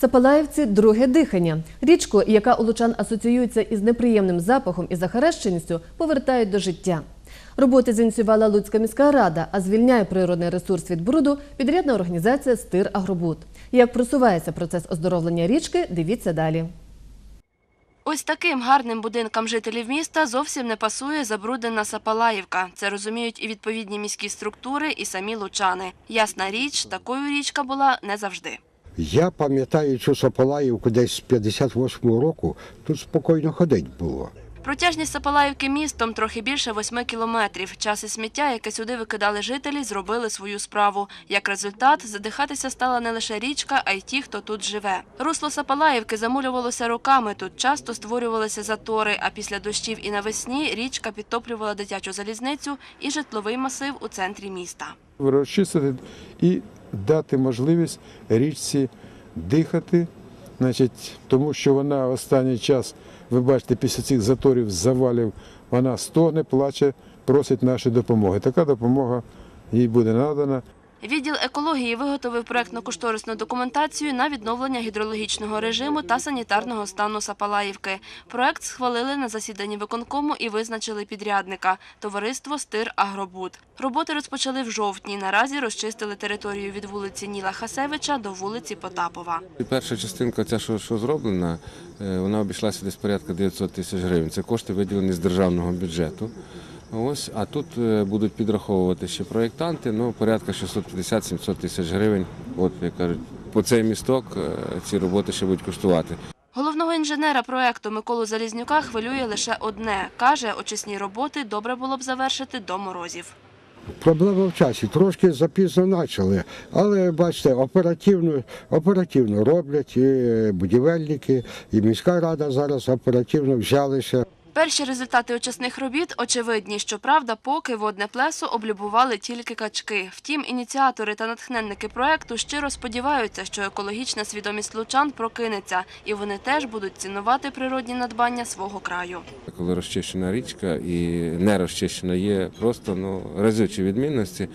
Сапалаївці друге дихання. Річку, яка у лучан асоціюється із неприємним запахом і захарещеністю, повертають до життя. Роботи зініціювала Луцька міська рада, а звільняє природний ресурс від бруду підрядна організація Стир Агробуд. Як просувається процес оздоровлення річки, дивіться далі. Ось таким гарним будинкам жителів міста зовсім не пасує забруднена Сапалаївка. Це розуміють і відповідні міські структури, і самі лучани. Ясна річ, такою річка була не завжди. Я пам'ятаю цю Сапалаївку десь з 58-го року. Тут спокійно ходить було. Протяжність Сапалаївки містом трохи більше восьми кілометрів. Час і сміття, яке сюди викидали жителі, зробили свою справу. Як результат, задихатися стала не лише річка, а й ті, хто тут живе. Русло Сапалаївки замулювалося роками. Тут часто створювалися затори. А після дощів і навесні річка підтоплювала дитячу залізницю і житловий масив у центрі міста. розчистити і дати можливість річці дихати, значить, тому що вона останній час, ви бачите, після цих заторів, завалів, вона стогне, плаче, просить нашої допомоги. Така допомога їй буде надана. Відділ екології виготовив проектно-кошторисну документацію на відновлення гідрологічного режиму та санітарного стану Сапалаївки. Проект схвалили на засіданні виконкому і визначили підрядника – товариство «Стир Агробуд». Роботи розпочали в жовтні. Наразі розчистили територію від вулиці Ніла Хасевича до вулиці Потапова. Перша частинка, ця, що, що зроблена, е, вона обійшлася десь порядка 900 тисяч гривень. Це кошти виділені з державного бюджету. Ось, а тут е, будуть підраховувати ще проєктанти, ну, порядка 650-700 тисяч гривень. От, як кажуть, по цей місток е, ці роботи ще будуть коштувати. Головного інженера проекту Миколу Залізнюка хвилює лише одне. Каже, очисні роботи добре було б завершити до морозів. Проблема в часі. Трошки запізно почали, але бачите, оперативно, оперативно роблять і будівельники, і міська рада зараз оперативно взялися. Перші результати очисних робіт очевидні. Щоправда, поки водне плесо облюбували тільки качки. Втім, ініціатори та натхненники проекту щиро сподіваються, що екологічна свідомість лучан прокинеться, і вони теж будуть цінувати природні надбання свого краю. Коли розчищена річка і не розчищена, є просто ну, разючі відмінності.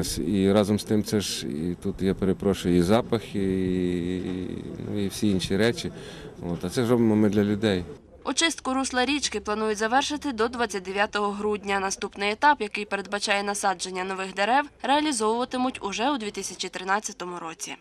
Ось, і разом з тим це ж і тут я перепрошую і запах, і, і, ну, і всі інші речі. От, а це ж робимо ми для людей. Очистку русла річки планують завершити до 29 грудня. Наступний етап, який передбачає насадження нових дерев, реалізовуватимуть уже у 2013 році.